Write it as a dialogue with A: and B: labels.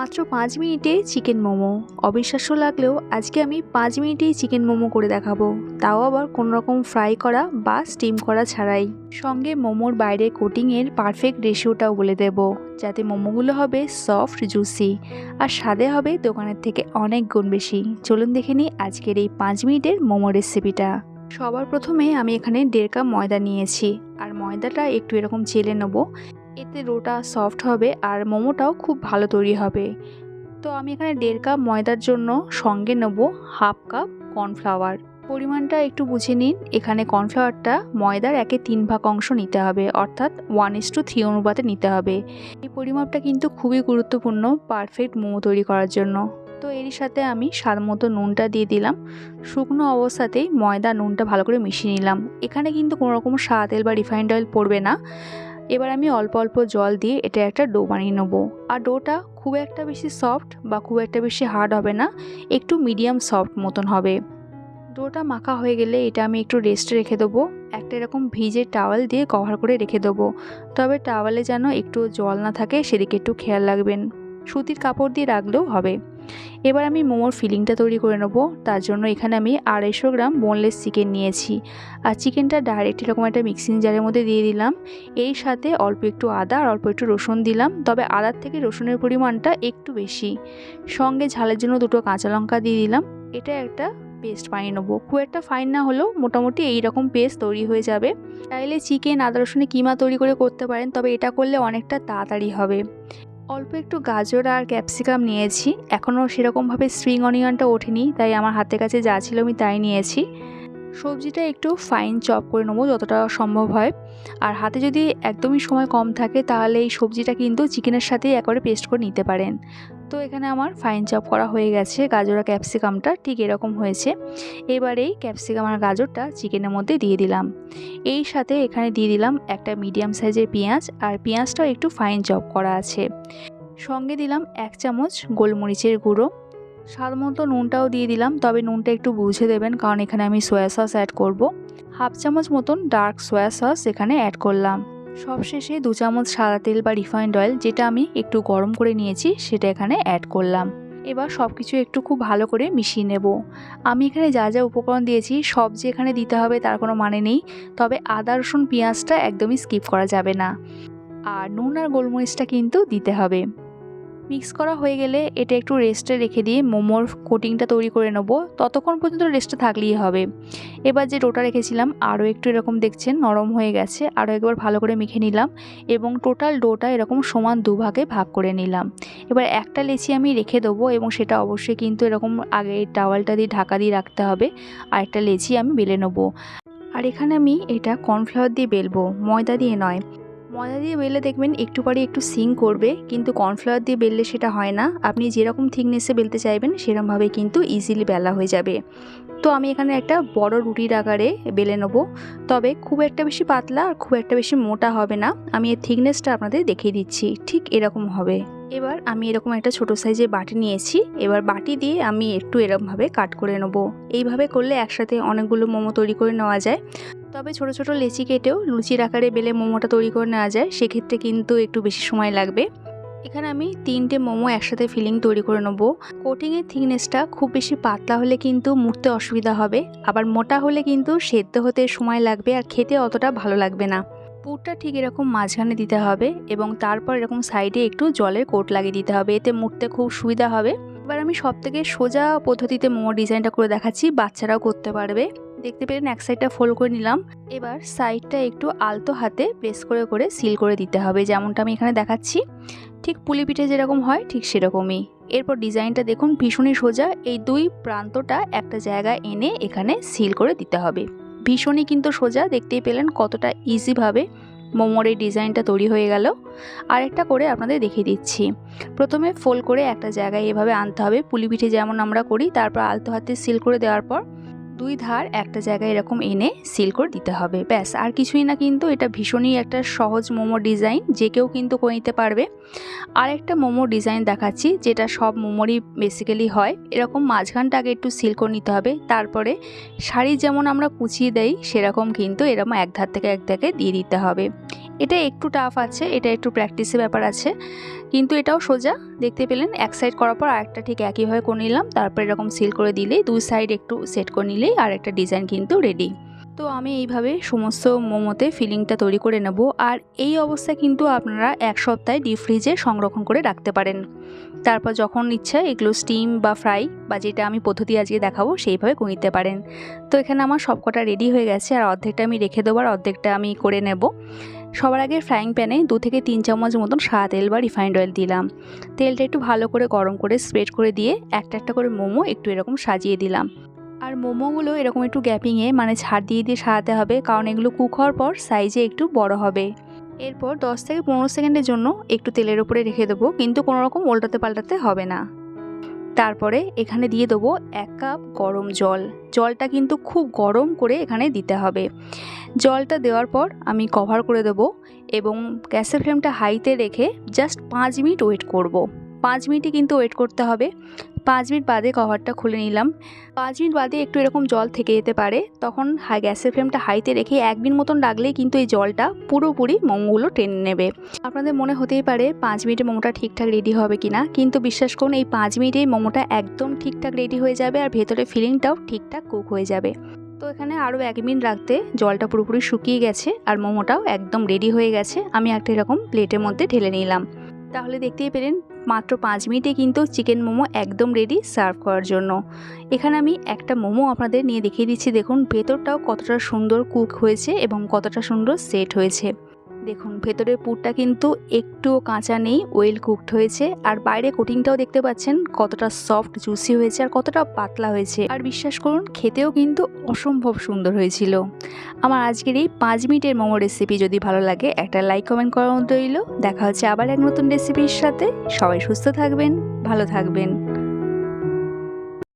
A: মাত্র পাঁচ মিনিটে চিকেন মোমো। অবিশ্বাস্য লাগলেও আজকে আমি পাঁচ মিনিটেই চিকেন মোমো করে দেখাবো। তাও আবার রকম ফ্রাই করা বা স্টিম করা ছাড়াই। সঙ্গে মোমোর বাইরে কোটিংয়ের পারফেক্ট রেশিওটাও বলে দেব, যাতে মোমোগুলো হবে সফট, জুসি, আর স্বাদে হবে দোকানের থেকে অনেক গুণ বেশি। চলুন দেখে নিই আজকের এই পাঁচ মিনিটের মোমো রেসিপিটা। সবার প্রথমে আমি এখানে দেড় কাপ ময়দা নিয়েছি, আর ময়দাটা একটু এরকম চেলে নেব। এতে রোটা সফট হবে আর মোমোটাও খুব ভালো তৈরি হবে। তো আমি এখানে দেড় কাপ ময়দার জন্য সঙ্গে নেব হাফ কাপ কর্নফ্লাওয়ার। পরিমাণটা একটু বুঝে নিন, এখানে কর্নফ্লাওয়ারটা ময়দার একে তিন ভাগ অংশ নিতে হবে, অর্থাৎ ওয়ান ইস টু থ্রি অনুপাতে নিতে হবে। এই পরিমাপটা কিন্তু খুবই গুরুত্বপূর্ণ পারফেক্ট মোমো তৈরি করার জন্য। তো এরই সাথে আমি স্বাদ মতো নুনটা দিয়ে দিলাম। শুকনো অবস্থাতেই ময়দা নুনটা ভালো করে মিশিয়ে নিলাম। এখানে কিন্তু কোনো রকম সাদা তেল বা রিফাইন্ড অয়েল পড়বে না। এবার আমি অল্প অল্প জল দিয়ে এটা একটা ডো বানিয়ে নেব। আর ডোটা খুব একটা বেশি সফট বা খুব একটা বেশি হার্ড হবে না, একটু মিডিয়াম সফট মতন হবে। ডোটা মাখা হয়ে গেলে এটা আমি একটু রেস্টে রেখে দেবো। একটা এরকম ভিজে টাওয়াল দিয়ে কভার করে রেখে দেবো। তবে টাওয়ালে যেন একটু জল না থাকে, সেদিকে একটু খেয়াল রাখবেন। সুতির কাপড় দিয়ে রাখলেও হবে। এবার আমি মোমোর ফিলিংটা তৈরি করে নেব। তার জন্য এখানে আমি আড়াইশো গ্রাম বোনলেস চিকেন নিয়েছি। আর চিকেনটা ডাইরেক্ট এরকম একটা মিক্সিং জারের মধ্যে দিয়ে দিলাম। এর সাথে অল্প একটু আদা আর অল্প একটু রসুন দিলাম। তবে আদার থেকে রসুনের পরিমাণটা একটু বেশি। সঙ্গে ঝালের জন্য দুটো কাঁচা লঙ্কা দিয়ে দিলাম। এটা একটা পেস্ট বানিয়ে নেব। খুব একটা ফাইন না হলেও মোটামুটি এই রকম পেস্ট তৈরি হয়ে যাবে। চাইলে চিকেন আদা রসুনে কিমা তৈরি করে করতে পারেন। তবে এটা করলে অনেকটা তাড়াতাড়ি হবে। অল্প একটু গাজর আর ক্যাপসিকাম নিয়েছি। এখনও সেরকমভাবে স্প্রিং অনিয়নটা ওঠেনি, তাই আমার হাতের কাছে যা ছিল আমি তাই নিয়েছি। সবজিটা একটু ফাইন চপ করে নেব যতটা সম্ভব হয়। আর হাতে যদি একদমই সময় কম থাকে, তাহলে এই সবজিটা কিন্তু চিকেনের সাথেই একবারে পেস্ট করে নিতে পারেন। তো এখানে আমার ফাইন চপ করা হয়ে গেছে। গাজর আর ক্যাপসিকামটা ঠিক এরকম হয়েছে। এবার এই ক্যাপসিকাম আর গাজরটা চিকেনের মধ্যে দিয়ে দিলাম। এই সাথে এখানে দিয়ে দিলাম একটা মিডিয়াম সাইজের পেঁয়াজ, আর পেঁয়াজটাও একটু ফাইন চপ করা আছে। সঙ্গে দিলাম এক চামচ গোলমরিচের গুঁড়ো। স্বাদ মতো নুনটাও দিয়ে দিলাম। তবে নুনটা একটু বুঝে দেবেন, কারণ এখানে আমি সয়া সস অ্যাড করব। হাফ চামচ মতন ডার্ক সয়া সস এখানে অ্যাড করলাম। সবশেষে দু চামচ সাদা তেল বা রিফাইন্ড অয়েল যেটা আমি একটু গরম করে নিয়েছি, সেটা এখানে অ্যাড করলাম। এবার সব কিছু একটু খুব ভালো করে মিশিয়ে নেব। আমি এখানে যা যা উপকরণ দিয়েছি, সব যে এখানে দিতে হবে তার কোনো মানে নেই। তবে আদা, রসুন, পেঁয়াজটা একদমই স্কিপ করা যাবে না। আর নুন আর গোলমরিচটা কিন্তু দিতে হবে। মিক্স করা হয়ে গেলে এটা একটু রেস্টে রেখে দিয়ে মোমোর কোটিংটা তৈরি করে নেব। ততক্ষণ পর্যন্ত রেস্টে থাকলেই হবে। এবার যে ডোটা রেখেছিলাম, আরও একটু এরকম দেখছেন, নরম হয়ে গেছে। আরও একবার ভালো করে মেখে নিলাম এবং টোটাল ডোটা এরকম সমান দুভাগে ভাগ করে নিলাম। এবার একটা লেচি আমি রেখে দেবো এবং সেটা অবশ্যই কিন্তু এরকম আগে টাওয়ালটা দিয়ে ঢাকা দিয়ে রাখতে হবে। আর একটা লেচি আমি বেলে নেব। আর এখানে আমি এটা কর্নফ্লাওয়ার দিয়ে বেলবো, ময়দা দিয়ে নয়। ময়দা দিয়ে বেললে দেখবেন একটু পরে একটু সিং করবে, কিন্তু কর্নফ্লাওয়ার দিয়ে বেললে সেটা হয় না। আপনি যেরকম থিকনেসে বেলতে চাইবেন সেরকমভাবে কিন্তু ইজিলি বেলা হয়ে যাবে। তো আমি এখানে একটা বড় রুটির আকারে বেলে নেব। তবে খুব একটা বেশি পাতলা আর খুব একটা বেশি মোটা হবে না। আমি এর থিকনেসটা আপনাদের দেখিয়ে দিচ্ছি। ঠিক এরকম হবে। এবার আমি এরকম একটা ছোট সাইজের বাটি নিয়েছি। এবার বাটি দিয়ে আমি একটু এরকমভাবে কাট করে নেব। এইভাবে করলে একসাথে অনেকগুলো মোমো তৈরি করে নেওয়া যায়। তবে ছোট ছোট লেচি কেটেও লুচির আকারে বেলে মোমোটা তৈরি করে নেওয়া যায়, সেক্ষেত্রে কিন্তু একটু বেশি সময় লাগবে। এখানে আমি তিনটে মোমো একসাথে ফিলিং তৈরি করে নেব। কোটিংয়ের থিকনেসটা খুব বেশি পাতলা হলে কিন্তু মুড়তে অসুবিধা হবে। আবার মোটা হলে কিন্তু সেদ্ধ হতে সময় লাগবে আর খেতে অতটা ভালো লাগবে না। পুরটা ঠিক এরকম মাঝখানে দিতে হবে এবং তারপর এরকম সাইডে একটু জলের কোট লাগিয়ে দিতে হবে। এতে মুড়তে খুব সুবিধা হবে। এবার আমি সব থেকে সোজা পদ্ধতিতে মোমো ডিজাইনটা করে দেখাচ্ছি, বাচ্চারাও করতে পারবে। দেখতে পেলেন এক সাইডটা ফোল্ড করে নিলাম। এবার সাইডটা একটু আলতো হাতে প্রেস করে করে সিল করে দিতে হবে, যেমনটা আমি এখানে দেখাচ্ছি। ঠিক পুলি পিঠে যেরকম হয়, ঠিক সেরকমই। এরপর ডিজাইনটা দেখুন, ভীষণই সোজা। এই দুই প্রান্তটা একটা জায়গায় এনে এখানে সিল করে দিতে হবে। ভীষণই কিন্তু সোজা, দেখতেই পেলেন কতটা ইজিভাবে মোমোর এই ডিজাইনটা তৈরি হয়ে গেল। আরেকটা করে আপনাদের দেখিয়ে দিচ্ছি। প্রথমে ফোল করে একটা জায়গায় এভাবে আনতে হবে। পুলি পিঠে যেমন আমরা করি, তারপর আলতো হাতে সিল করে দেওয়ার পর দুই ধার একটা জায়গায় এরকম এনে সিল করে দিতে হবে। ব্যাস, আর কিছুই না কিন্তু এটা ভীষণই একটা সহজ মোমো ডিজাইন, যে কেউ কিন্তু করে নিতে পারবে। আর একটা মোমো ডিজাইন দেখাচ্ছি, যেটা সব মোমোরই বেসিক্যালি হয়। এরকম মাঝখানটা আগে একটু সিল করে নিতে হবে, তারপরে শাড়ি যেমন আমরা কুচিয়ে দেই, সেরকম কিন্তু এরকম এক ধার থেকে এক ধাকে দিয়ে দিতে হবে। এটা একটু টাফ আছে, এটা একটু প্র্যাকটিসের ব্যাপার আছে। কিন্তু এটাও সোজা, দেখতে পেলেন এক সাইড করার পর আরেকটা ঠিক একইভাবে করে নিলাম, তারপর এরকম সিল করে দিলেই দুই সাইড একটু সেট করে নিলেই আর একটা ডিজাইন কিন্তু রেডি তো আমি এইভাবে সমস্ত মোমোতে ফিলিংটা তৈরি করে নেব, আর এই অবস্থা কিন্তু আপনারা এক সপ্তাহে ডিপ ফ্রিজে সংরক্ষণ করে রাখতে পারেন। তারপর যখন ইচ্ছা এগুলো স্টিম বা ফ্রাই বা যেটা আমি পদ্ধতি আজকে দেখাবো, সেইভাবে নিতে পারেন। তো এখানে আমার সবকটা রেডি হয়ে গেছে, আর অর্ধেকটা আমি রেখে দেবো, আর অর্ধেকটা আমি করে নেব। সবার আগে ফ্রাইং প্যানে দু থেকে তিন চামচ মতন সাদা তেল বা রিফাইন্ড অয়েল দিলাম। তেলটা একটু ভালো করে গরম করে স্প্রেড করে দিয়ে একটা একটা করে মোমো একটু এরকম সাজিয়ে দিলাম। আর মোমোগুলো এরকম একটু গ্যাপিংয়ে মানে ছাড় দিয়ে দিয়ে সাজাতে হবে কারণ এগুলো কুক হওয়ার পর সাইজে একটু বড় হবে। এরপর 10 থেকে পনেরো সেকেন্ডের জন্য একটু তেলের উপরে রেখে দেবো কিন্তু কোনো রকম উল্টাতে পাল্টাতে হবে না। তারপরে এখানে দিয়ে দেবো এক কাপ গরম জল। জলটা কিন্তু খুব গরম করে এখানে দিতে হবে। জলটা দেওয়ার পর আমি কভার করে দেবো এবং গ্যাসের ফ্লেমটা হাইতে রেখে জাস্ট পাঁচ মিনিট ওয়েট করব। পাঁচ মিনিটই কিন্তু ওয়েট করতে হবে। পাঁচ মিনিট বাদে কভারটা খুলে নিলাম। পাঁচ মিনিট বাদে একটু এরকম জল থেকে যেতে পারে। তখন হাই গ্যাসের ফ্লেমটা হাইতে রেখে এক মিনিট মতন রাখলেই কিন্তু এই জলটা পুরোপুরি মোমোগুলো টেনে নেবে। আপনাদের মনে হতেই পারে পাঁচ মিনিটে মোমোটা ঠিকঠাক রেডি হবে কি না কিন্তু বিশ্বাস করুন এই পাঁচ মিনিটেই মোমোটা একদম ঠিকঠাক রেডি হয়ে যাবে আর ভেতরে ফিলিংটাও ঠিকঠাক কুক হয়ে যাবে। তো এখানে আরও এক মিনিট রাখতে জলটা পুরোপুরি শুকিয়ে গেছে আর মোমোটাও একদম রেডি হয়ে গেছে। আমি একটা এরকম প্লেটের মধ্যে ঢেলে নিলাম। তাহলে দেখতেই পেলেন, মাত্র পাঁচ মিনিটে কিন্তু চিকেন মোমো একদম রেডি সার্ভ করার জন্য। এখানে আমি একটা মোমো আপনাদের নিয়ে দেখিয়ে দিচ্ছি। দেখুন, ভেতরটাও কতটা সুন্দর কুক হয়েছে এবং কতটা সুন্দর সেট হয়েছে। দেখুন, ভেতরের পুরটা কিন্তু একটুও কাঁচা নেই ওয়েল কুকড হয়েছে। আর বাইরে কোটিংটাও দেখতে পাচ্ছেন, কতটা সফট জুসি হয়েছে আর কতটা পাতলা হয়েছে। আর বিশ্বাস করুন, খেতেও কিন্তু অসম্ভব সুন্দর হয়েছিল। আমার আজকের এই পাঁচ মিনিটের মোমো রেসিপি যদি ভালো লাগে, একটা লাইক কমেন্ট করার মতো রইল। দেখা হচ্ছে আবার এক নতুন রেসিপির সাথে। সবাই সুস্থ থাকবেন, ভালো থাকবেন।